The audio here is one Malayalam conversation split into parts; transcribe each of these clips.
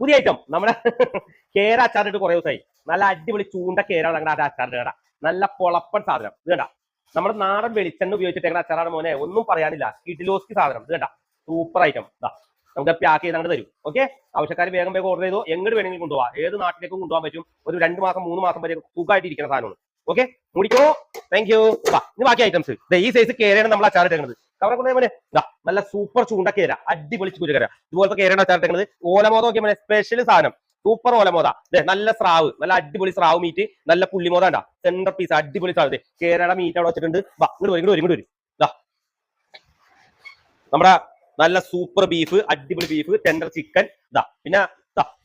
പുതിയ ഐറ്റം നമ്മുടെ കേര അച്ചാറിട്ട് കുറെ ദിവസമായി നല്ല അടിപൊളി ചൂണ്ട കേരാണ് ഞങ്ങളുടെ അച്ചാറിന്റെ കട. നല്ല പൊളപ്പൻ സാധനം. ഇത് കണ്ട. നമ്മുടെ നാടൻ വെളിച്ചെണ്ണ ഉപയോഗിച്ചിട്ട് അച്ചാറാണ് മോനെ. ഒന്നും പറയാനില്ല. കിഡിലോസ്കി സാധനം. ഇത് കണ്ട. സൂപ്പർ ഐറ്റം ഇതാ നമുക്ക് പാക്ക് ചെയ്ത് അങ്ങോട്ട് തരും. ഓക്കെ? ആവശ്യക്കാർ വേഗം വേഗം ഓർഡർ ചെയ്തോ? എങ്ങോട്ട് വേണമെങ്കിലും കൊണ്ടുപോകാം ഏത് നാട്ടിലേക്കും കൊണ്ടുപോകാൻ പറ്റും. ഒരു രണ്ട് മാസം മൂന്ന് മാസം വരെ സുഖമായിട്ട് ഇരിക്കുന്ന സാധനമാണ്. ഓക്കെ? മുടിക്കോ? താങ്ക് യു ഇനി ബാക്കി ഐറ്റംസ് ഈ സൈസ് കേരയാണ് നമ്മൾ അച്ചാർ ഇട്ടേക്കുന്നത് കവറെ കൊണ്ടേ മോനെ. നല്ല സൂപ്പർ ചൂണ്ട കേര അടിപൊളി കുരുകര ഇതുപോലത്തെ കേരയാണ് അച്ചാർ ഇട്ടേക്കുന്നത് ഓലമോദ നോക്കിയ മോനെ. സ്പെഷ്യൽ സാധനം. സൂപ്പർ ഓലമോദ നല്ല സ്രാവ്. നല്ല അടിപൊളി സ്രാവ് മീറ്റ് നല്ല പുള്ളിമോദ ഉണ്ടാ സെന്റർ പീസ് അടിപൊളി സാധനം. കേരള മീറ്റ് അവിടെ വെച്ചിട്ടുണ്ട്. വാ ഇങ്ങോട്ട് വരും ഇങ്ങോട്ട് വരും നമ്മുടെ നല്ല സൂപ്പർ ബീഫ് അടിപൊളി ബീഫ് ടെൻഡർ ചിക്കൻ ഇതാ പിന്നെ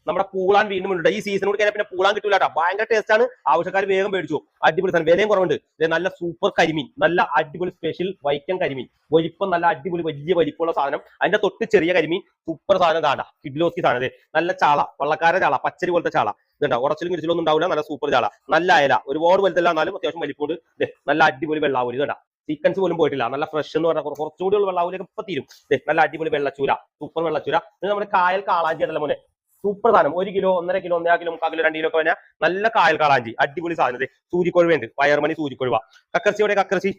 നമ്മുടെ പൂളാൻ വീണ്ടും ഉണ്ട് ഈ സീസണോട് കഴിഞ്ഞാൽ പിന്നെ പൂളാൻ കിട്ടൂല കേട്ടോ ഭയങ്കര ടേസ്റ്റ് ആണ്. ആവശ്യക്കാർ വേഗം മേടിച്ചു. അടിപൊളി സാധനം. വിലയും കുറവുണ്ട്. നല്ല സൂപ്പർ കരിമീൻ. നല്ല അടിപൊളി സ്പെഷ്യൽ വൈക്കം കരിമീൻ. വലിപ്പം നല്ല അടിപൊളി വലിയ വലിപ്പമുള്ള സാധനം. അതിന്റെ തൊട്ട് ചെറിയ കരിമീൻ. സൂപ്പർ സാധനം കാണാം കിഡ്ലോസ്കി സാധനം. നല്ല ചാള. വള്ളക്കാര ചാള. പച്ചരി പോലത്തെ ചാള. ഇതുണ്ടോ ഉറച്ചിലും കിരിച്ചിലും ഒന്നും ഉണ്ടാവില്ല നല്ല സൂപ്പർ ചാള. നല്ല അയല. ഒരുപാട് വലുതല്ല എന്നാലും അത്യാവശ്യം വലിപ്പമുണ്ട്. നല്ല അടിപൊളി വെള്ളാവൂരി. ഇതുണ്ടാ ചിക്കൻസ് പോലും പോയിട്ടില്ല. നല്ല ഫ്രഷ് എന്ന് പറഞ്ഞാൽ കുറച്ചുകൂടി ഉള്ള വെള്ളാവൂലൊക്കെ ഇപ്പൊ തീരും. നല്ല അടിപൊളി വെള്ളച്ചൂര. സൂപ്പർ വെള്ളച്ചൂര. നമ്മുടെ കായൽ കാളാഞ്ചി ഉണ്ടല്ലോ മോനെ. സൂപ്പർ സാധനം. ഒരു കിലോ ഒന്നര കിലോ ഒന്നര കിലോ മുക്കാൽ കിലോ രണ്ട് കിലോ ഒക്കെ കഴിഞ്ഞാൽ നല്ല കായൽ കാളാഞ്ചി അടിപൊളി സാധനം ദേ സൂര്യക്കൊഴുവുണ്ട് പയർമണി സൂര്യക്കൊഴുവ. കക്കർച്ചിയുടെ കക്കർച്ചി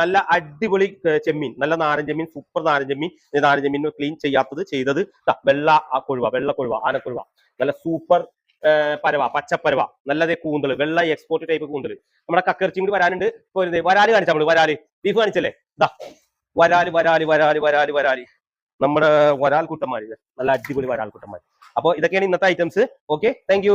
നല്ല അടിപൊളി ചെമ്മീൻ. നല്ല നാരൻ ചെമ്മീൻ സൂപ്പർ നാരൻ ചെമ്മീൻ. നാരൻ ചെമ്മീൻ ക്ലീൻ ചെയ്യാത്തത് ചെയ്തത് വെള്ള കൊഴുവ വെള്ള കൊഴുവ ആനക്കൊഴുവ. നല്ല സൂപ്പർ പരവ പച്ചപ്പരവ. നല്ലതേ കൂന്തൽ വെള്ള എക്സ്പോർട്ട് ടൈപ്പ് കൂന്തൽ നമ്മുടെ കക്കർച്ചിയും കൂടി വരാനുണ്ട്. വരാൽ കാണിച്ചാ നമ്മൾ വരാൽ. ബീഫ് കാണിച്ചല്ലേ? ദാ വരാൽ വരാൽ വരാൽ വരാൽ വരാൽ. നമ്മുടെ വരാൽ കൂട്ടന്മാര് ഇത്. നല്ല അടിപൊളി വരാൽ കുട്ടന്മാര്. അപ്പൊ ഇതൊക്കെയാണ് ഇന്നത്തെ ഐറ്റംസ് ഓക്കെ താങ്ക്